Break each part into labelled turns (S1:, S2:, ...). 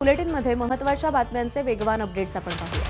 S1: बुलेटिनमध्ये महत्त्वाच्या बातम्यांचे वेगवान अपडेट्स आपण पाहूया.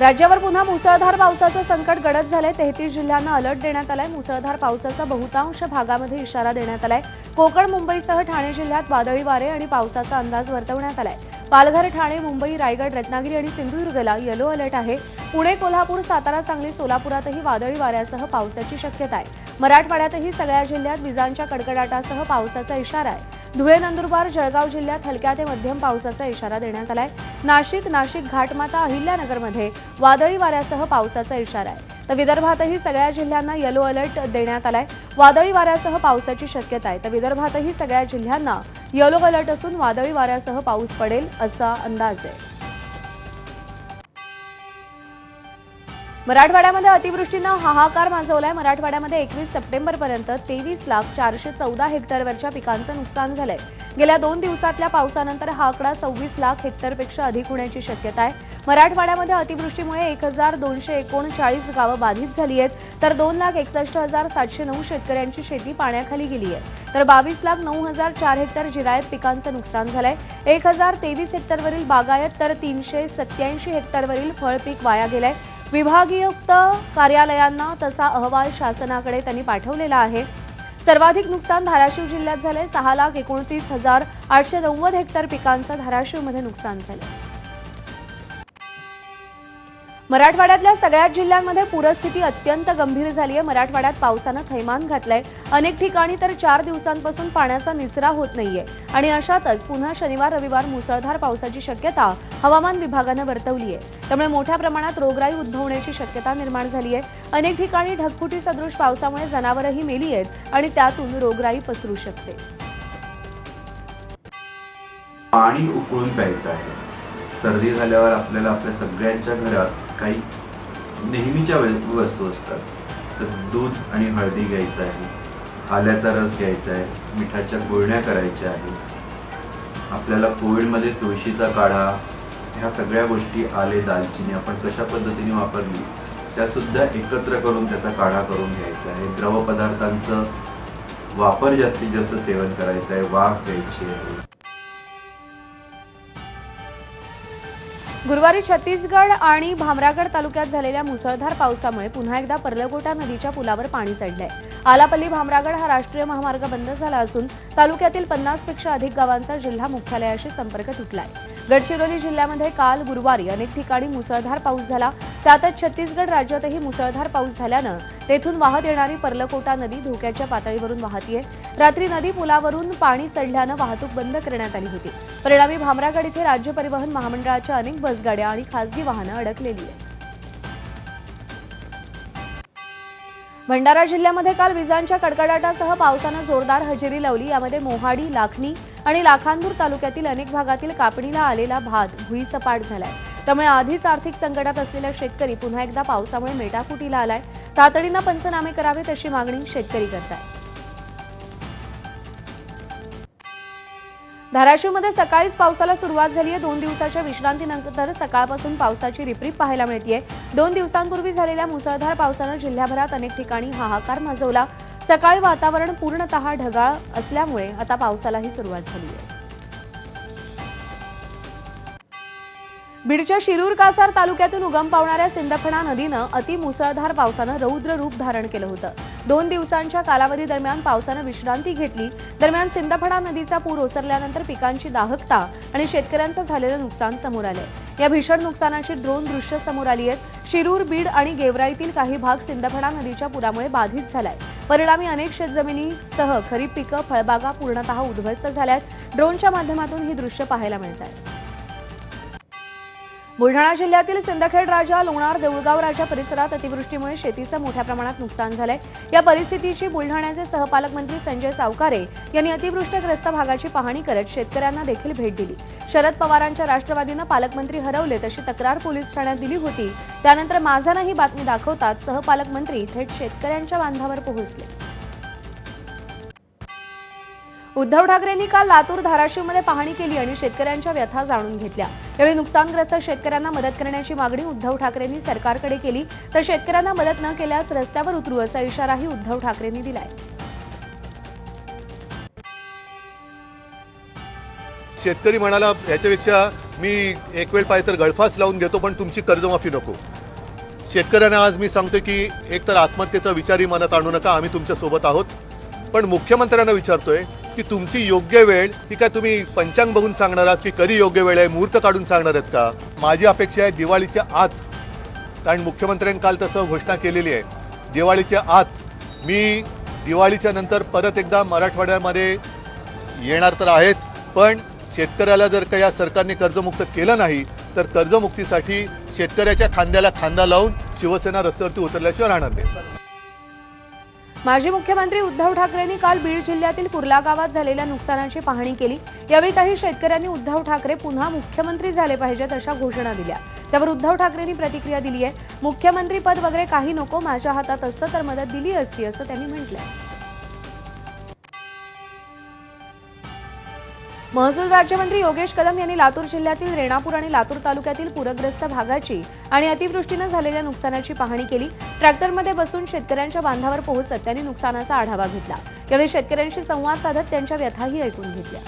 S1: राज्यावर पुन्हा मुसळधार पावसाचं संकट गडद झालंय. तेहतीस जिल्ह्यांना अलर्ट देण्यात आलाय. मुसळधार पावसाचा बहुतांश भागामध्ये इशारा देण्यात आलाय. कोकण मुंबईसह ठाणे जिल्ह्यात वादळी वारे आणि पावसाचा अंदाज वर्तवण्यात आलाय. पालघर ठाणे मुंबई रायगड रत्नागिरी आणि सिंधुदुर्गला येलो अलर्ट आहे. पुणे कोल्हापूर सातारा सांगली सोलापुरातही वादळी वाऱ्यासह पावसाची शक्यता आहे. मराठवाड्यातही सगळ्या जिल्ह्यात विजांच्या कडकडाटासह पावसाचा इशारा आहे. धुळे नंदुरबार जळगाव जिल्ह्यात हलक्या ते मध्यम पावसाचा इशारा देण्यात आलाय. नाशिक नाशिक घाटमाता अहिल्यानगरमध्ये वादळी वाऱ्यासह पावसाचा इशारा आहे. तर विदर्भातही सगळ्या जिल्ह्यांना येलो अलर्ट देण्यात आलाय. वादळी वाऱ्यासह पावसाची शक्यता आहे. तर विदर्भातही सगळ्या जिल्ह्यांना येलो अलर्ट असून वादळी वाऱ्यासह पाऊस पडेल असा अंदाज आहे. मराठवाड्यामध्ये अतिवृष्टीनं हाहाकार माजवलाय. मराठवाड्यामध्ये एकवीस सप्टेंबरपर्यंत तेवीस लाख चारशे चौदा हेक्टरवरच्या पिकांचं नुकसान झालंय. गेल्या दोन दिवसातल्या पावसानंतर हा आकडा सव्वीस लाख हेक्टरपेक्षा अधिक होण्याची शक्यता आहे. मराठवाड्यामध्ये अतिवृष्टीमुळे एक हजार दोनशे एकोणचाळीस गावं बाधित झाली आहेत. तर दोन लाख एकसष्ट हजार सातशे नऊ शेतकऱ्यांची शेती पाण्याखाली गेली आहे. तर बावीस लाख नऊ हजार चार हेक्टर जिरायत पिकांचं नुकसान झालंय. एक हजार तेवीस हेक्टरवरील बागायत तर तीनशे सत्याऐंशी हेक्टरवरील फळपीक वाया गेलंय. विभागीयुक्त कार्यालयांना तसा अहवाल शासनाकडे त्यांनी पाठवलेला आहे. सर्वाधिक नुकसान धाराशिव जिल्ह्यात झालंय सहा लाख एकोणतीस हजार आठशे नव्वद हेक्टर पिकांचं धाराशिवमध्ये नुकसान झालं. मराठवाड्यातल्या सगळ्याच जिल्ह्यांमध्ये पूरस्थिती अत्यंत गंभीर झाली आहे मराठवाड्यात पावसानं थैमान घातलंय. अनेक ठिकाणी तर चार दिवसांपासून पाण्याचा निचरा होत नाहीये. आणि अशातच पुन्हा शनिवार रविवार मुसळधार पावसाची शक्यता हवामान विभागानं वर्तवली आहे त्यामुळे मोठ्या प्रमाणात रोगराई उद्भवण्याची शक्यता निर्माण झाली आहे अनेक ठिकाणी ढगफुटी सदृश पावसामुळे जनावरही मेली आहेत आणि त्यातून रोगराई पसरू शकते.
S2: पाणी उकळून प्यायचं आहे. सर्दी झाल्यावर आपल्याला आपल्या सगळ्यांच्या घरात काही नेहमीच्या वस्तू असतात. तर दूध आणि हळदी घ्यायचं आहे आल्याचा रस घ्यायचा आहे मिठाच्या गुळण्या करायच्या आहेत. आपल्याला कोविडमध्ये तुळशीचा काढा ह्या सगळ्या गोष्टी आले दालचिनी आपण कशा पद्धतीने वापरली त्या सुद्धा एकत्र करून त्याचा काढा करून घ्यायचा आहे. द्रव पदार्थांचं वापर जास्तीत जास्त सेवन करायचं आहे वाफ घ्यायची आहे.
S1: गुरुवारी छत्तीसगड आणि भामरागड तालुक्यात झालेल्या मुसळधार पावसामुळे पुन्हा एकदा पर्लकोटा नदीच्या पुलावर पाणी चढलंय आलापल्ली भामरागड हा राष्ट्रीय महामार्ग बंद झाला असून तालुक्यातील पन्नासपेक्षा अधिक गावांचा जिल्हा मुख्यालयाशी संपर्क तुटलाय. गडचिरोली जिल्ह्यामध्ये काल गुरुवारी अनेक ठिकाणी मुसळधार पाऊस झाला. त्यातच छत्तीसगड राज्यातही मुसळधार पाऊस झाल्यानं तेथून वाहत येणारी पर्लकोटा नदी धोक्याच्या पातळीवरून वाहतीये. रात्री नदी पुलावरून पाणी चढल्यानं वाहतूक बंद करण्यात आली होती. परिणामी भामरागड इथे राज्य परिवहन महामंडळाच्या अनेक बसगाड्या आणि खासगी वाहनं अडकलेली आहेत. भंडारा जिल्ह्यामध्ये काल विजांच्या कडकडाटासह पावसानं जोरदार हजेरी लावली. यामध्ये मोहाडी लाखनी आणि लाखांदूर तालुक्यातील अनेक भागातील कापणीला आलेला भात भुईसपाट झालाय. त्यामुळे आधीच आर्थिक संकटात असलेला शेतकरी पुन्हा एकदा पावसामुळे मेटाकुटीला आलाय. तातडीनं पंचनामे करावेत अशी मागणी शेतकरी करतायत. धाराशिवमध्ये सकाळीच पावसाला सुरुवात झाली आहे. दोन दिवसाच्या विश्रांतीनंतर सकाळपासून पावसाची रिपरिप पाहायला मिळतीये. दोन दिवसांपूर्वी झालेल्या मुसळधार पावसानं जिल्ह्याभरात अनेक ठिकाणी हाहाकार माजवला. सकाळी वातावरण पूर्णतः ढगाळ असल्यामुळे आता पावसालाही सुरुवात झाली आहे. बीडच्या शिरूर कासार तालुक्यातून उगम पावणाऱ्या सिंदफणा नदीनं अतिमुसळधार पावसानं रौद्र रूप धारण केलं होतं. दोन दिवसांच्या कालावधी दरम्यान पावसानं विश्रांती घेतली. दरम्यान सिंदफणा नदीचा पूर ओसरल्यानंतर पिकांची दाहकता आणि शेतकऱ्यांचं झालेलं नुकसान समोर आलंय. या भीषण नुकसानाची ड्रोन दृश्य समोर आली आहेत. शिरूर बीड आणि गेवराईतील काही भाग सिंदफणा नदीच्या पुरामुळे बाधित झालाय. परिणामी अनेक शेतजमिनीसह खरीप पिकं फळबागा पूर्णतः उद्ध्वस्त झाल्यात. ड्रोनच्या माध्यमातून ही दृश्य पाहायला मिळत आहेत बुलढाणा जिल्ह्यातील सिंदखेड राजा लोणार देऊळगाव राजा परिसरात अतिवृष्टीमुळे शेतीचं मोठ्या प्रमाणात नुकसान झालंय. या परिस्थितीची बुलढाण्याचे सहपालकमंत्री संजय सावकारे यांनी अतिवृष्टीग्रस्त भागाची पाहणी करत शेतकऱ्यांना देखील भेट दिली. शरद पवारांच्या राष्ट्रवादीनं पालकमंत्री हरवले तशी तक्रार पोलीस ठाण्यात दिली होती. त्यानंतर माझानं ही बातमी दाखवताच सहपालकमंत्री थेट शेतकऱ्यांच्या बांधावर पोहोचले. उद्धव ठाकरेंनी काल लातूर धाराशिवमध्ये पाहणी केली आणि शेतकऱ्यांच्या व्यथा जाणून घेतल्या. यावेळी नुकसानग्रस्त शेतकऱ्यांना मदत करण्याची मागणी उद्धव ठाकरेंनी सरकारकडे केली. तर शेतकऱ्यांना मदत न केल्यास रस्त्यावर उतरू असा इशाराही उद्धव ठाकरेंनी दिलाय.
S3: शेतकरी म्हणाला याच्यापेक्षा मी एक वेळ पाहिजे तर गळफास लावून घेतो पण तुमची कर्जमाफी नको. शेतकऱ्यांना आज मी सांगतो की एक तर आत्महत्येचा विचारही मनात आणू नका आम्ही तुमच्यासोबत आहोत. पण मुख्यमंत्र्यांना विचारतोय की तुमची योग्य वेळ ही काय तुम्ही पंचांग बघून सांगणार आहात की कधी योग्य वेळ आहे? मुहूर्त काढून सांगणार आहेत का? माझी अपेक्षा आहे दिवाळीच्या आत कारण मुख्यमंत्र्यांनी काल तसं घोषणा केलेली आहे. दिवाळीच्या आत मी दिवाळीच्या नंतर परत एकदा मराठवाड्यामध्ये येणार तर आहेच पण शेतकऱ्याला जर का या सरकारने कर्जमुक्त केलं नाही तर कर्जमुक्तीसाठी शेतकऱ्याच्या खांद्याला खांदा लावून शिवसेना रस्त्यावरती उतरल्याशिवाय राहणार नाही.
S1: माजी मुख्यमंत्री उद्धव ठाकरेंनी काल बीड जिल्ह्यातील कुर्ला गावात झालेल्या नुकसानाची पाहणी केली. यावेळी काही शेतकऱ्यांनी उद्धव ठाकरे पुन्हा मुख्यमंत्री झाले पाहिजेत अशा घोषणा दिल्या. त्यावर उद्धव ठाकरेंनी प्रतिक्रिया दिली आहे मुख्यमंत्री पद वगैरे काही नको माझ्या हातात असतं तर मदत दिली असती असं त्यांनी म्हटलंय. महसूल राज्यमंत्री योगेश कदम यांनी लातूर जिल्ह्यातील रेणापूर आणि लातूर तालुक्यातील पूरग्रस्त भागाची आणि अतिवृष्टीनं झालेल्या नुकसानाची पाहणी केली. ट्रॅक्टरमध्ये बसून शेतकऱ्यांच्या बांधावर पोहोचत त्यांनी नुकसानाचा आढावा घेतला. यावेळी शेतकऱ्यांशी संवाद साधत त्यांच्या व्यथाही ऐकून घेतल्या.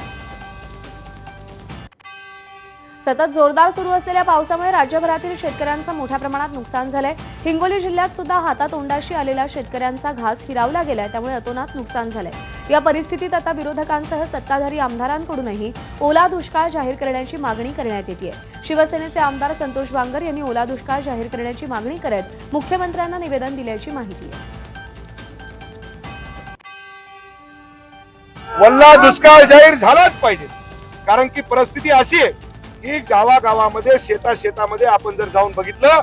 S1: सतत जोरदार सुरू असलेल्या पावसामुळे राज्यभरातील शेतकऱ्यांचं मोठ्या प्रमाणात नुकसान झालंय. हिंगोली जिल्ह्यात सुद्धा हातातोंडाशी आलेल्या शेतकऱ्यांचा घास हिरावला गेलाय त्यामुळे अतोनात नुकसान झालंय. या परिस्थितीत आता विरोधकांसह सत्ताधारी आमदारांकडूनही ओला दुष्काळ जाहीर करण्याची मागणी करण्यात येते शिवसेनेचे आमदार संतोष बांगर यांनी ओला दुष्काळ जाहीर करण्याची मागणी करत मुख्यमंत्र्यांना निवेदन दिल्याची माहिती आहे.
S4: वल्ला दुष्काळ जाहीर झालाच पाहिजे. कारण की परिस्थिती अशी आहे की गावागावामध्ये शेता शेतामध्ये आपण जर जाऊन बघितलं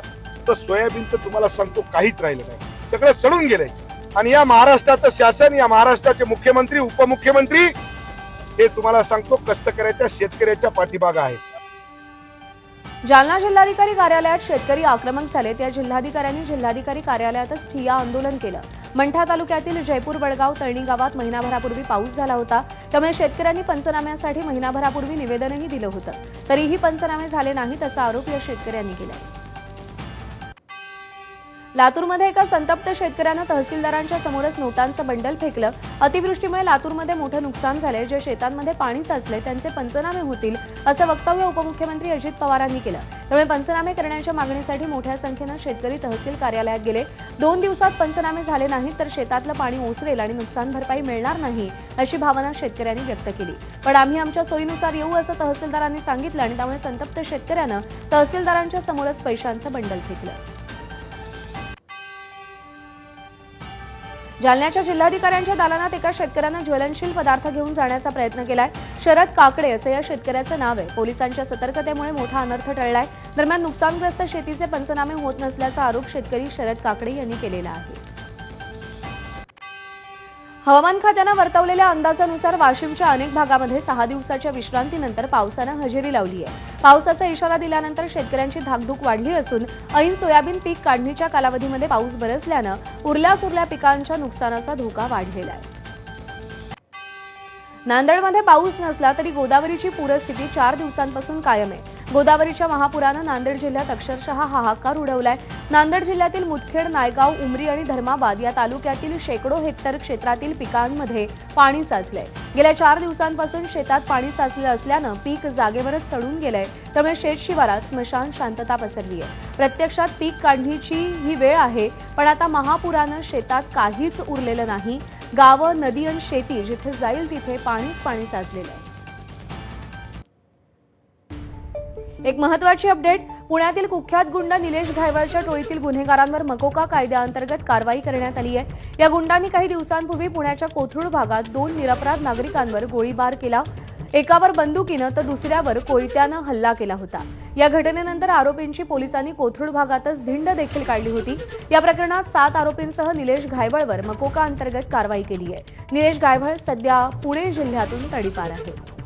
S4: तर सोयाबीनचं तुम्हाला सांगतो काहीच राहिलं नाही. सगळं सडून गेलंय. आणि या महाराष्ट्राचं शासन या महाराष्ट्राचे मुख्यमंत्री उपमुख्यमंत्री हे तुम्हाला सांगतो कष्टकऱ्याच्या शेतकऱ्याच्या पाठीमाग आहे.
S1: जालना जिल्हाधिकारी कार्यालयात शेतकरी आक्रमक झालेत. या जिल्हाधिकाऱ्यांनी जिल्हाधिकारी कार्यालयातच ठिया आंदोलन केलं. मंठा तालुक्यातील जयपूर बडगाव तळणी गावात महिनाभरापूर्वी पाऊस झाला होता. त्यामुळे शेतकऱ्यांनी पंचनाम्यासाठी महिनाभरापूर्वी निवेदनही दिलं होतं. तरीही पंचनामे झाले नाहीत असा आरोप या शेतकऱ्यांनी केला लातूरमध्ये एका संतप्त शेतकऱ्यानं तहसीलदारांच्या समोरच नोटांचं बंडल फेकलं. अतिवृष्टीमुळे लातूरमध्ये मोठं नुकसान झालंय. जे शेतांमध्ये पाणी साचले त्यांचे पंचनामे होतील असं वक्तव्य उपमुख्यमंत्री अजित पवारांनी केलं. त्यामुळे पंचनामे करण्याच्या मागणीसाठी मोठ्या संख्येनं शेतकरी तहसील कार्यालयात गेले. दोन दिवसात पंचनामे झाले नाहीत तर शेतातलं पाणी ओसरेल आणि नुकसान भरपाई मिळणार नाही अशी भावना शेतकऱ्यांनी व्यक्त केली. पण आम्ही आमच्या सोयीनुसार येऊ असं तहसीलदारांनी सांगितलं आणि त्यामुळे संतप्त शेतकऱ्यानं तहसीलदारांच्या समोरच पैशांचं बंडल फेकलं. जालन्याच्या जिल्हाधिकाऱ्यांच्या दालनात एका शेतकऱ्यानं ज्वलनशील पदार्थ घेऊन जाण्याचा प्रयत्न केलाय. शरद काकडे असं या शेतकऱ्याचं नाव आहे. पोलिसांच्या सतर्कतेमुळे मोठा अनर्थ टळलाय. दरम्यान नुकसानग्रस्त शेतीचे पंचनामे होत नसल्याचा आरोप शेतकरी शरद काकडे यांनी केलेला आहे. हवामान खात्यानं वर्तवलेल्या अंदाजानुसार वाशिमच्या अनेक भागामध्ये सहा दिवसाच्या विश्रांतीनंतर पावसानं हजेरी लावली आहे. पावसाचा इशारा दिल्यानंतर शेतकऱ्यांची धाकधूक वाढली असून ऐन सोयाबीन पीक काढणीच्या कालावधीमध्ये पाऊस बरसल्यानं उरल्या सुरल्या पिकांच्या नुकसानाचा धोका वाढलेला आहे. नांदेडमध्ये पाऊस नसला तरी गोदावरीची पूरस्थिती चार दिवसांपासून कायम आहे. गोदावरीच्या महापुरानं नांदेड जिल्ह्यात अक्षरशः हाहाकार उडवलाय. नांदेड जिल्ह्यातील मुदखेड नायगाव उमरी आणि धर्माबाद या तालुक्यातील शेकडो हेक्टर क्षेत्रातील पिकांमध्ये पाणी साचलंय. गेल्या चार दिवसांपासून शेतात पाणी साचलं असल्यानं पीक जागेवरच सडून गेलंय. त्यामुळे शेत शिवारात स्मशान शांतता पसरली आहे प्रत्यक्षात पीक काढणीची ही वेळ आहे पण आता महापुरानं शेतात काहीच उरलेलं नाही. गावं नदी आणि शेती जिथे जाईल तिथे पाणीच पाणी साचलेलं आहे. एक महत्वाची अपडेट पुण्यातील कुख्यात गुंड निलेश घायवळच्या टोळीतील गुन्हेगारांवर मकोका कायद्याअंतर्गत कारवाई करण्यात आली आहे. या गुंडांनी काही दिवसांपूर्वी पुण्याच्या कोथरूड भागात दोन निरपराध नागरिकांवर गोळीबार केला. एकावर बंदुकीनं तर दुसऱ्यावर कोयत्यानं हल्ला केला होता. या घटनेनंतर आरोपींची पोलिसांनी कोथरूड भागातच धिंड देखील काढली होती. या प्रकरणात सात आरोपींसह निलेश घायवळवर मकोका अंतर्गत कारवाई केली आहे. निलेश घायवळ सध्या पुणे जिल्ह्यातून तडीपार आहे.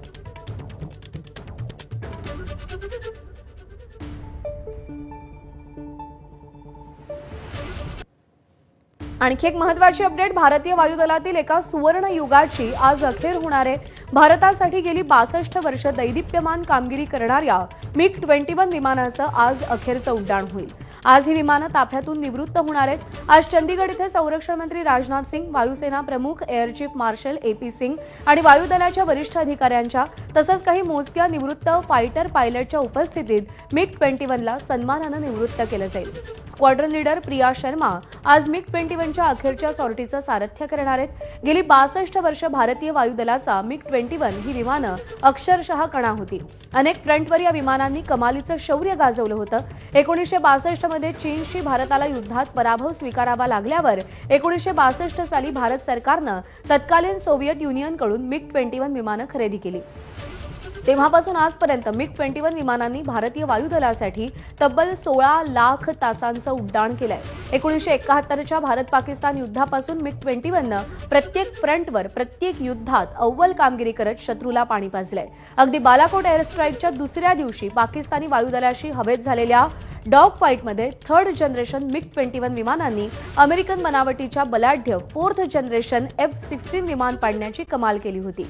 S1: आणखी एक महत्वाची अपडेट भारतीय वायुदलातील एका सुवर्ण युगाची आज अखेर होणार आहे. भारतासाठी गेली बासष्ट वर्ष दैदिप्यमान कामगिरी करणाऱ्या मिग ट्वेंटी वन विमानाचं आज अखेरचं उड्डाण होईल. आज ही विमानं ताफ्यातून निवृत्त होणार आहेत. आज चंदीगड इथं संरक्षण मंत्री राजनाथ सिंग वायुसेना प्रमुख air chief marshal A P Singh आणि वायुदलाच्या वरिष्ठ अधिकाऱ्यांच्या तसंच काही मोजक्या निवृत्त फायटर पायलटच्या उपस्थितीत मिग ट्वेंटी वनला सन्मानानं निवृत्त केलं जाईल. स्क्वॉड्रन लीडर प्रिया शर्मा आज मिग ट्वेंटी वनच्या अखेरच्या सॉर्टीचं सारथ्य करणार आहेत. गेली बासष्ट वर्ष भारतीय वायुदलाचा मिग ट्वेंटी वन ही विमानं अक्षरशः कणा होती. अनेक फ्रंटवर या विमानांनी कमालीचं शौर्य गाजवलं होतं. एकोणीसशे बासष्ट मध्ये चीनशी भारताला युद्धात पराभव स्वीकारावा लागल्यावर एकोणीसशे बासष्ट साली भारत सरकारनं तत्कालीन सोव्हिएट युनियनकडून मिग ट्वेंटी वन विमानं खरेदी केली. तेव्हापासून आजपर्यंत मिग ट्वेंटी वन विमानांनी भारतीय वायुदलासाठी तब्बल सोळा लाख तासांचं उड्डाण केलंय. एकोणीसशे एकाहत्तरच्या भारत पाकिस्तान युद्धापासून मिग ट्वेंटी वननं प्रत्येक फ्रंटवर प्रत्येक युद्धात अव्वल कामगिरी करत शत्रूला पाणी पाजलंय. अगदी बालाकोट एअर स्ट्राईकच्या दुसऱ्या दिवशी पाकिस्तानी वायुदलाशी हवेत झालेल्या dog फाईटमध्ये third generation MiG twenty one विमानांनी अमेरिकन बनावटीच्या बलाढ्य फोर्थ जनरेशन एफ सिक्स्टीन विमान पाडण्याची कमाल केली होती.